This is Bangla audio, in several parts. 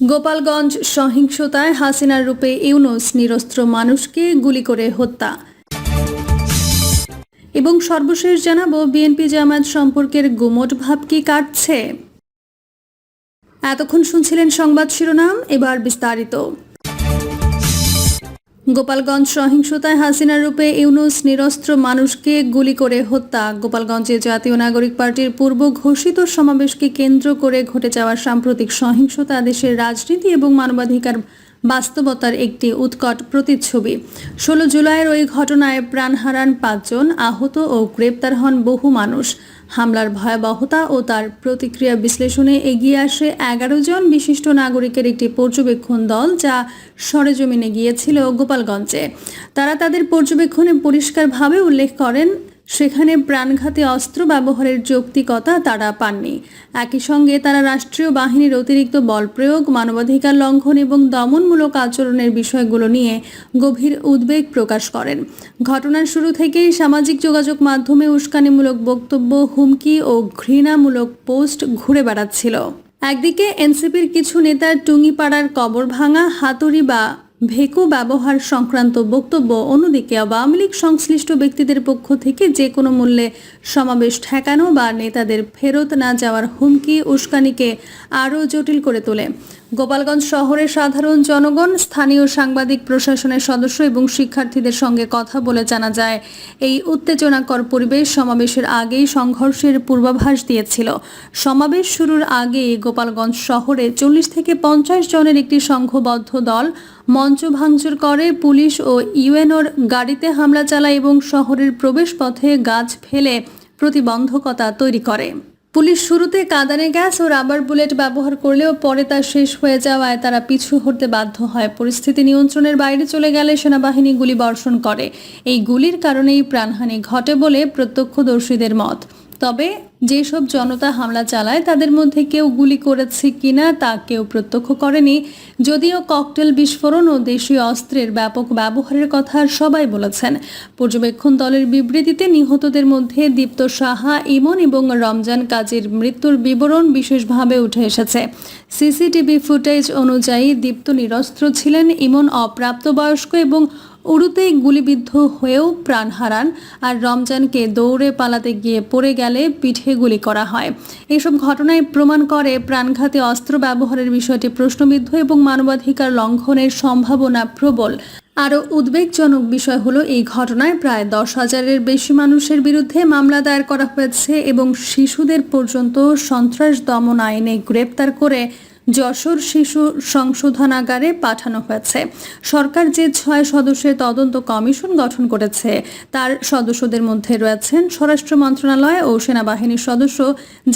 গোপালগঞ্জ সহিংসতায় হাসিনার রূপে ইউনুস নিরস্ত্র মানুষকে গুলি করে হত্যা। এবং সর্বশেষ জানাব, বিএনপি জামায়াত সম্পর্কের গুমট ভাব কি কাটছে? এতক্ষণ শুনছিলেন সংবাদ শিরোনাম, এবার বিস্তারিত। গোপালগঞ্জ সহিংসতায় হাসিনার রূপে ইউনুস নিরস্ত্র মানুষকে গুলি করে হত্যা। গোপালগঞ্জে জাতীয় নাগরিক পার্টির পূর্ব ঘোষিত সমাবেশকে কেন্দ্র করে ঘটে যাওয়া সাম্প্রতিক সহিংসতা, দেশের রাজনীতি এবং মানবাধিকার বাস্তবতার একটি উৎকট প্রতিচ্ছবি। ষোলো জুলাইয়ের ওই ঘটনায় প্রাণ হারান পাঁচজন, আহত ও গ্রেপ্তার হন বহু মানুষ। হামলার ভয়াবহতা ও তার প্রতিক্রিয়া বিশ্লেষণে এগিয়ে আসে এগারো জন বিশিষ্ট নাগরিকের একটি পর্যবেক্ষণ দল যা সরেজমিনে গিয়েছিল গোপালগঞ্জে। তারা তাদের পর্যবেক্ষণে পরিষ্কারভাবে উল্লেখ করেন সেখানে প্রাণঘাতী অস্ত্র ব্যবহারের যৌক্তিকতা তারা পাননি। একই সঙ্গে তারা রাষ্ট্রীয় বাহিনীর অতিরিক্ত বল প্রয়োগ, মানবাধিকার লঙ্ঘন এবং দমনমূলক আচরণের বিষয়গুলো নিয়ে গভীর উদ্বেগ প্রকাশ করেন। ঘটনার শুরু থেকেই সামাজিক যোগাযোগ মাধ্যমে উস্কানিমূলক বক্তব্য, হুমকি ও ঘৃণামূলক পোস্ট ঘুরে বেড়াচ্ছিল। একদিকে এনসিপির কিছু নেতার টুঙ্গিপাড়ার কবর ভাঙা, হাতুড়ি বা ভেকু ব্যবহার সংক্রান্ত বক্তব্য অন্যদিকে আওয়ামী লীগ সংশ্লিষ্ট ব্যক্তিদের পক্ষ থেকে যে কোনো মূল্যে সমাবেশ ঠেকানো বা নেতাদের ফেরত না যাওয়ার হুমকি, উস্কানিকে আরও জটিল করে তোলে। গোপালগঞ্জ শহরের সাধারণ জনগণ, স্থানীয় সাংবাদিক, প্রশাসনের সদস্য এবং শিক্ষার্থীদের সঙ্গে কথা বলে জানা যায়, এই উত্তেজনাকর পরিবেশ সমাবেশের আগেই সংঘর্ষের পূর্বাভাস দিয়েছিল। সমাবেশ শুরুর আগেই গোপালগঞ্জ শহরে চল্লিশ থেকে পঞ্চাশ জনের একটি সংঘবদ্ধ দল মঞ্চ ভাঙচুর করে, পুলিশ ও ইউএনওর গাড়িতে হামলা চালায় এবং শহরের প্রবেশপথে গাছ ফেলে প্রতিবন্ধকতা তৈরি করে। পুলিশ শুরুতে কাঁদানে গ্যাস ও রাবার বুলেট ব্যবহার করলেও পরে তা শেষ হয়ে যাওয়ায় তারা পিছু হতে বাধ্য হয়। পরিস্থিতি নিয়ন্ত্রণের বাইরে চলে গেলে সেনাবাহিনী গুলি বর্ষণ করে। এই গুলির কারণেই প্রাণহানি ঘটে বলে প্রত্যক্ষদর্শীদের মত। তবে যেসব জনতা হামলা চালায়, তাদের মধ্যে কেউ গুলি করেছে কিনা তা কেউ প্রত্যক্ষ করেনি। যদিও ককটেল বিস্ফোরণ ও দেশীয় অস্ত্রের ব্যাপক ব্যবহারের কথা সবাই বলেছেন। পর্যবেক্ষণ দলের বিবৃতিতে নিহতদের মধ্যে দীপ্ত সাহা, ইমন এবং রমজান কাজীর মৃত্যুর বিবরণ বিশেষভাবে উঠে এসেছে। সিসিটিভি ফুটেজ অনুযায়ী দীপ্ত নিরস্ত্র ছিলেন ইমন অপ্রাপ্তবয়স্ক এবং উড়ুতেই গুলিবিদ্ধ হয়েও প্রাণ হারান আর রমজানকে দৌড়ে পালাতে গিয়ে পড়ে গেলে পিঠে গুলি করা হয়। এসব ঘটনায় প্রমাণ করে প্রাণঘাতী অস্ত্র ব্যবহারের বিষয়টি প্রশ্নবিদ্ধ এবং মানবাধিকার লঙ্ঘনের সম্ভাবনা প্রবল। আরও উদ্বেগজনক বিষয় হলো এই ঘটনায় প্রায় দশ হাজারের বেশি মানুষের বিরুদ্ধে মামলা দায়ের করা হয়েছে এবং শিশুদের পর্যন্ত সন্ত্রাস দমন আইনে গ্রেপ্তার করে যশোর শিশু সংশোধনাগারে পাঠানো হয়েছে। সরকার যে ছয় সদস্যের তদন্ত কমিশন গঠন করেছে, তার সদস্যদের মধ্যে রয়েছেন স্বরাষ্ট্র মন্ত্রণালয় ও সেনাবাহিনীর সদস্য,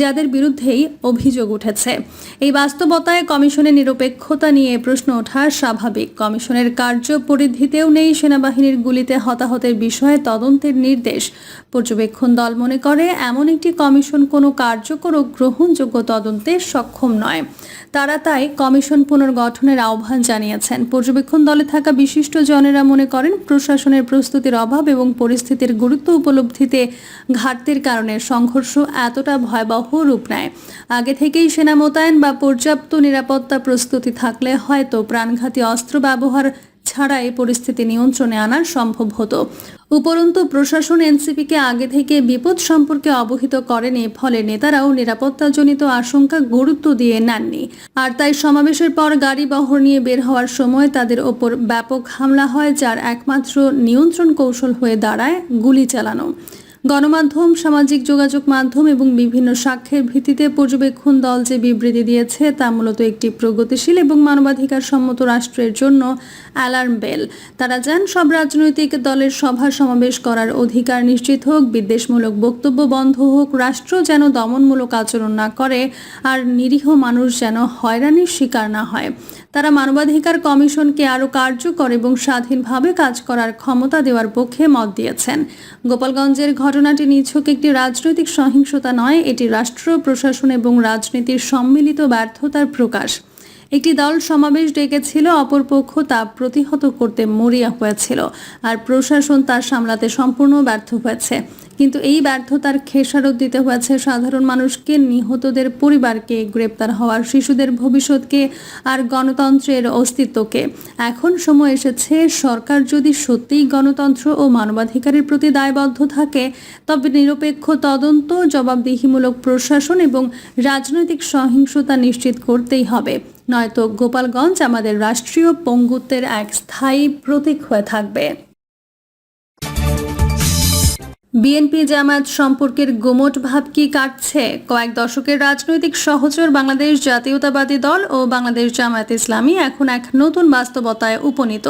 যাদের বিরুদ্ধেই অভিযোগ উঠেছে। এই বাস্তবতায় কমিশনের নিরপেক্ষতা নিয়ে প্রশ্ন ওঠা স্বাভাবিক। কমিশনের কার্য পরিধিতেও নেই সেনাবাহিনীর গুলিতে হতাহতের বিষয়ে তদন্তের নির্দেশ। পর্যবেক্ষণ দল মনে করে, এমন একটি কমিশন কোনো কার্যকর ও গ্রহণযোগ্য তদন্তে সক্ষম নয়। তারা তাই কমিশন পুনর্গঠনের আহ্বান জানিয়েছেন। পর্যবেক্ষণ দলে থাকা বিশিষ্ট জনেরা মনে করেন, প্রশাসনের প্রস্তুতির অভাব এবং পরিস্থিতির গুরুত্ব উপলব্ধিতে ঘাটতির কারণে সংঘর্ষ এতটা ভয়াবহ রূপ নেয়। আগে থেকেই সেনা মোতায়েন বা পর্যাপ্ত নিরাপত্তা প্রস্তুতি থাকলে হয়তো প্রাণঘাতী অস্ত্র ব্যবহার ছাড়া এই পরিস্থিতি নিয়ন্ত্রণে আনা সম্ভব হতো। উপরন্তু, প্রশাসন এনসিপিকে আগে থেকে বিপদ সম্পর্কে অবহিত করেনি, ফলে নেতারাও নিরাপত্তাজনিত আশঙ্কা গুরুত্ব দিয়ে নেননি। আর তাই সমাবেশের পর গাড়ি বহর নিয়ে বের হওয়ার সময় তাদের ওপর ব্যাপক হামলা হয়, যার একমাত্র নিয়ন্ত্রণ কৌশল হয়ে দাঁড়ায় গুলি চালানো। গণমাধ্যম, সামাজিক যোগাযোগ মাধ্যম এবং বিভিন্ন সাক্ষ্যের ভিত্তিতে পর্যবেক্ষণ দল যে বিবৃতি দিয়েছে তা মূলত একটি প্রগতিশীল এবং মানবাধিকার সম্মত রাষ্ট্রের জন্য অ্যালার্ম বেল। তারা চান সব রাজনৈতিক দলের সভা সমাবেশ করার অধিকার নিশ্চিত হোক, বিদ্বেষমূলক বক্তব্য বন্ধ হোক, রাষ্ট্র যেন দমনমূলক আচরণ না করে, আর নিরীহ মানুষ যেন হয়রানির শিকার না হয়। তারা মানবাধিকার কমিশনকে আরও কার্যকর এবং স্বাধীনভাবে কাজ করার ক্ষমতা দেওয়ার পক্ষে মত দিয়েছেন। গোপালগঞ্জের ঘটনাটি নিছক একটি রাজনৈতিক সহিংসতা নয় এটি রাষ্ট্র প্রশাসন এবং রাজনীতির সম্মিলিত ব্যর্থতার প্রকাশ। একটি দল সমাবেশ ডেকেছিল, অপরপক্ষ তা প্রতিহত করতে মরিয়া হয়েছিল আর প্রশাসন তা সামলাতে সম্পূর্ণ ব্যর্থ হয়েছে। কিন্তু এই ব্যর্থতার খেসারত দিতে হয়েছে সাধারণ মানুষকে, নিহতদের পরিবারকে, গ্রেপ্তার হওয়ার শিশুদের ভবিষ্যৎকে আর গণতন্ত্রের অস্তিত্বকে। এখন সময় এসেছে, সরকার যদি সত্যিই গণতন্ত্র ও মানবাধিকারের প্রতি দায়বদ্ধ থাকে, তবে নিরপেক্ষ তদন্ত, জবাবদিহিমূলক প্রশাসন এবং রাজনৈতিক সহিংসতা নিশ্চিত করতেই হবে। নয়তো গোপালগঞ্জ আমাদের রাষ্ট্রীয় পঙ্গুত্বের এক স্থায়ী প্রতীক হয়ে থাকবে। বিএনপি জামায়াত সম্পর্কের গোমট ভাব কি কাটছে? কয়েক দশকের রাজনৈতিক সহচর বাংলাদেশ জাতীয়তাবাদী দল ও বাংলাদেশ জামায়াত ইসলামী এখন এক নতুন বাস্তবতায় উপনীত।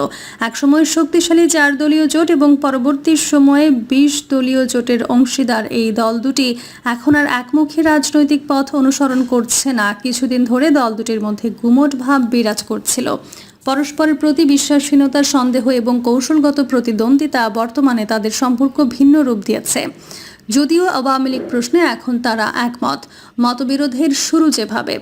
একসময় শক্তিশালী চার দলীয় জোট এবং পরবর্তী সময়ে বিশ দলীয় জোটের অংশীদার এই দল দুটি। এখন আর একমুখী রাজনৈতিক পথ অনুসরণ করছে না। কিছুদিন ধরে দল দুটির মধ্যে গুমট ভাব বিরাজ করছিল। পরস্পরের প্রতি বিশ্বাসহীনতার সন্দেহ এবং কৌশলগত প্রতিদ্বন্দ্বিতা বর্তমানে তাদের সম্পর্ক ভিন্ন রূপ দিয়েছে। যদিও আওয়ামী লীগ প্রশ্নে এখন তারা একমত। মতবিরোধের শুরু যেভাবে।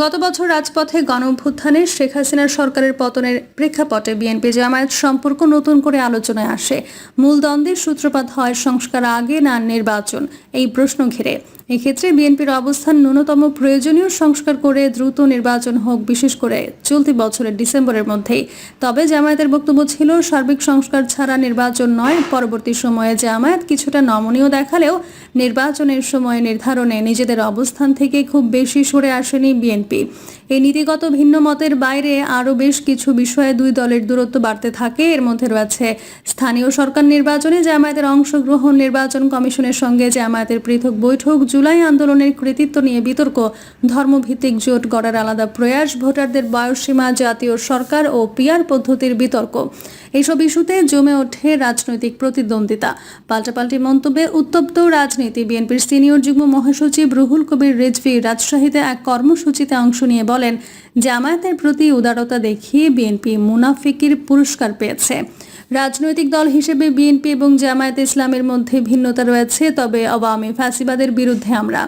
গত বছর রাজপথে গণ অভ্যুত্থানে শেখ হাসিনার সরকারের পতনের প্রেক্ষাপটে বিএনপি জামায়াত সম্পর্ক নতুন করে আলোচনায় আসে। মূল দ্বন্দ্বের সূত্রপাত হয় সংস্কার আগে না নির্বাচন, এই প্রশ্ন ঘিরে। এক্ষেত্রে বিএনপির অবস্থান ন্যূনতম প্রয়োজনীয় সংস্কার করে দ্রুত নির্বাচন হোক, বিশেষ করে চলতি বছরের ডিসেম্বরের মধ্যেই। তবে জামায়াতের বক্তব্য ছিল, সার্বিক সংস্কার ছাড়া নির্বাচন নয়, পরবর্তী সময়ে জামায়াত কিছুটা নমনীয় দেখালেও নির্বাচনের সময় নির্ধারণে নিজেদের অবস্থান থেকে খুব বেশি সরে আসেনি বিএনপি। এই নীতিগত ভিন্ন মতের বাইরে আরও বেশ কিছু বিষয়ে দুই দলের দূরত্ব বাড়তে থাকে, এর মধ্যে রয়েছে স্থানীয় সরকার নির্বাচনে জামায়াতের অংশগ্রহণ নির্বাচন কমিশনের সঙ্গে জামায়াতের পৃথক বৈঠক, জুলাই আন্দোলনের কৃতিত্ব নিয়ে বিতর্ক, ধর্মভিত্তিক জোট গড়ার আলাদা প্রয়াস, ভোটারদের বয়সসীমা, জাতীয় সরকার ও পিয়ার পদ্ধতির বিতর্ক। এইসব ইস্যুতে জমে ওঠে রাজনৈতিক প্রতিদ্বন্দ্বিতা। পাল্টাপাল্টি মন্তব্যে উত্তপ্ত রাজনীতি, বিএনপির সিনিয়র যুগ্ম মহাসচিব রুহুল কবির রেজভি রাজশাহীতে এক কর্মসূচিতে অংশ নিয়ে বলেন, জামায়াতের প্রতি উদারতা দেখিয়ে বিএনপি মুনাফিকির পুরস্কার পেয়েছে। রাজনৈতিক দল হিসেবে বিএনপি এবং জামায়াত ইসলামের মধ্যে ভিন্নতা রয়েছে, তবে আওয়ামী ফাঁসিবাদের বিরুদ্ধে আমরা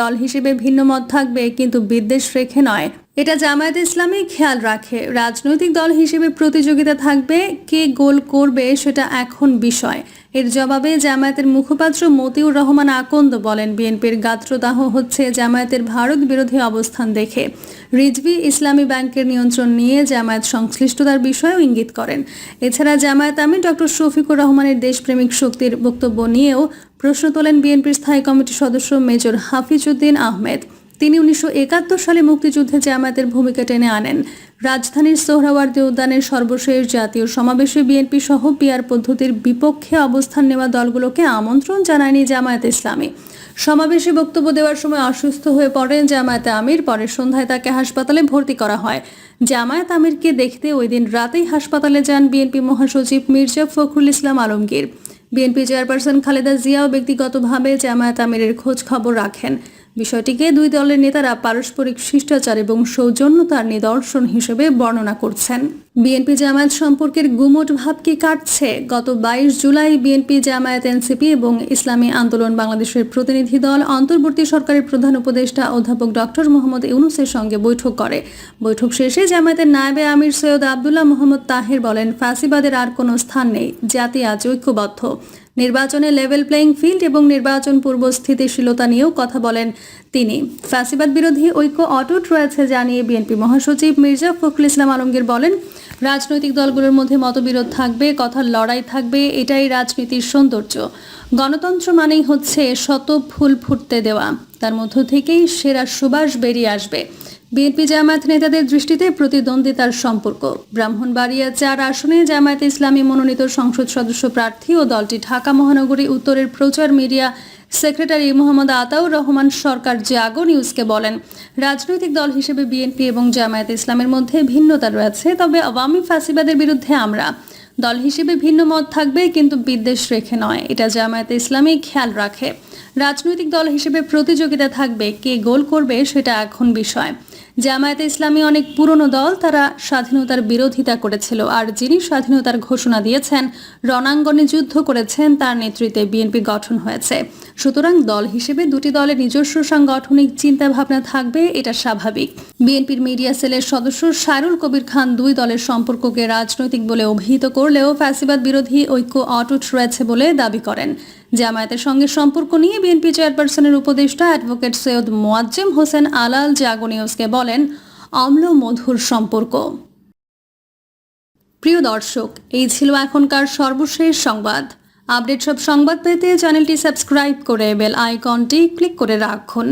দল হিসেবে ভিন্ন মত থাকবে, কিন্তু বিদ্বেষ রেখে নয়। এটা জামায়াত ইসলামী খেয়াল রাখে। রাজনৈতিক দল হিসেবে প্রতিযোগিতা থাকবে। কে গোল করবে সেটা এখন বিষয়। এর জবাবে জামায়াতের মুখপাত্র মতিউর রহমান আকন্দ বলেন, বিএনপির গাত্রদাহ হচ্ছে জামায়াতের ভারত বিরোধী অবস্থান দেখে। রিজভি ইসলামী ব্যাংকের নিয়ন্ত্রণ নিয়ে জামায়াত সংশ্লিষ্টতার বিষয়েও ইঙ্গিত করেন। এছাড়া জামায়াত আমি ডক্টর শফিকুর রহমানের দেশপ্রেমিক শক্তির বক্তব্য নিয়েও প্রশ্ন তোলেন বিএনপির স্থায়ী কমিটির সদস্য মেজর হাফিজউদ্দিন আহমেদ। তিনি উনিশশো একাত্তর সালে মুক্তিযুদ্ধে জামায়াতের ভূমিকা টেনে আনেন। রাজধানীর সোহরাওয়ার্দী উদ্যানের সর্বশেষ জাতীয় সমাবেশে বিএনপি সহ পিয়ার পদ্ধতির বিপক্ষে অবস্থান নেওয়া দলগুলোকে আমন্ত্রণ জানায়নি জামায়াত ইসলামী। সমাবেশে বক্তব্য দেওয়ার সময় অসুস্থ হয়ে পড়েন জামায়াতে আমির। পরে সন্ধ্যায় তাকে হাসপাতালে ভর্তি করা হয়। জামায়াত আমিরকে দেখতে ওই দিন রাতেই হাসপাতালে যান বিএনপি মহাসচিব মির্জা ফখরুল ইসলাম আলমগীর। বিএনপি চেয়ারপারসন খালেদা জিয়াও ব্যক্তিগতভাবে জামায়াত আমিরের খোঁজ খবর রাখেন। বিষয়টিকে দুই দলের নেতারা পারস্পরিক শিষ্টাচার এবং সৌজন্যতার নিদর্শন হিসেবে বর্ণনা করছেন। বিএনপি জামায়াত সম্পর্কের গুমট ভাব কি কাটছে? গত বাইশ জুলাই বিএনপি জামায়াত এনসিপি এবং ইসলামী আন্দোলন বাংলাদেশের প্রতিনিধি দল অন্তর্বর্তী সরকারের প্রধান উপদেষ্টা অধ্যাপক ডক্টর মোহাম্মদ ইউনুসের সঙ্গে বৈঠক করে। বৈঠক শেষে জামায়াতের নায়েবে আমির সৈয়দ আবদুল্লাহ মোহাম্মদ তাহের বলেন, ফাঁসিবাদের আর কোনো স্থান নেই, জাতি আজ ঐক্যবদ্ধ। নির্বাচনে লেভেল প্লেইং ফিল্ড এবং নির্বাচন পূর্ব স্থিতিশীলতা নিয়েও কথা বলেন তিনি। ফ্যাসিবাদ বিরোধী ঐক্য অটুট রয়েছে, জানিয়ে বিএনপি মহাসচিব মির্জা ফখরুল ইসলাম আলমগীর বলেন রাজনৈতিক দলগুলোর মধ্যে মতবিরোধ থাকবে, কথার লড়াই থাকবে, এটাই রাজনীতির সৌন্দর্য। গণতন্ত্র মানেই হচ্ছে শত ফুল ফুটতে দেওয়া। তার মধ্য থেকেই সেরা সুবাস বেরিয়ে আসবে। বিএনপি জামায়াত নেতাদের দৃষ্টিতে প্রতিদ্বন্দ্বিতার সম্পর্ক। ব্রাহ্মণবাড়িয়া চার আসনে জামায়াত ইসলামী মনোনীত সংসদ সদস্য প্রার্থী ও দলটি ঢাকা মহানগরী উত্তরের প্রচার মিডিয়া সেক্রেটারি মোহাম্মদ আতাউর রহমান সরকার জাগো নিউজকে বলেন, রাজনৈতিক দল হিসেবে বিএনপি এবং জামায়াত ইসলামের মধ্যে ভিন্নতা রয়েছে, তবে আওয়ামী ফাঁসিবাদের বিরুদ্ধে আমরা দল হিসেবে ভিন্ন মত থাকবে কিন্তু বিদ্বেষ রেখে নয়, এটা জামায়াত ইসলামী খেয়াল রাখে। রাজনৈতিক দল হিসেবে প্রতিযোগিতা থাকবে, কে গোল করবে সেটা এখন বিষয়। জামায়াতে ইসলামী অনেক পুরনো দল, তারা স্বাধীনতার বিরোধিতা করেছিল। আর যিনি স্বাধীনতার ঘোষণা দিয়েছেন, রণাঙ্গনে যুদ্ধ করেছেন, তার নেতৃত্বে বিএনপি গঠন হয়েছে। সুতরাং দল হিসেবে দুটি দলের নিজস্ব সাংগঠনিক চিন্তাভাবনা থাকবে, এটা স্বাভাবিক। বিএনপির মিডিয়া সেলের সদস্য শারুল কবির খান দুই দলের সম্পর্ককে রাজনৈতিক বলে অভিহিত করলেও ফ্যাসিবাদ বিরোধী ঐক্য অটুট রয়েছে বলে দাবি করেন। জামায়াতের সঙ্গে সম্পর্ক নিয়ে বিএনপি চেয়ারপারসনের উপদেষ্টা অ্যাডভোকেট সৈয়দ মোয়াজ্জেম হোসেন আলাল জাগো নিউজকে বলেন, অম্ল মধুর সম্পর্ক। প্রিয় দর্শক, এই ছিল এখনকার সর্বশেষ সংবাদ। আপডেট সব সংবাদ পেতে চ্যানেলটি সাবস্ক্রাইব করে বেল আইকনটি ক্লিক করে রাখুন।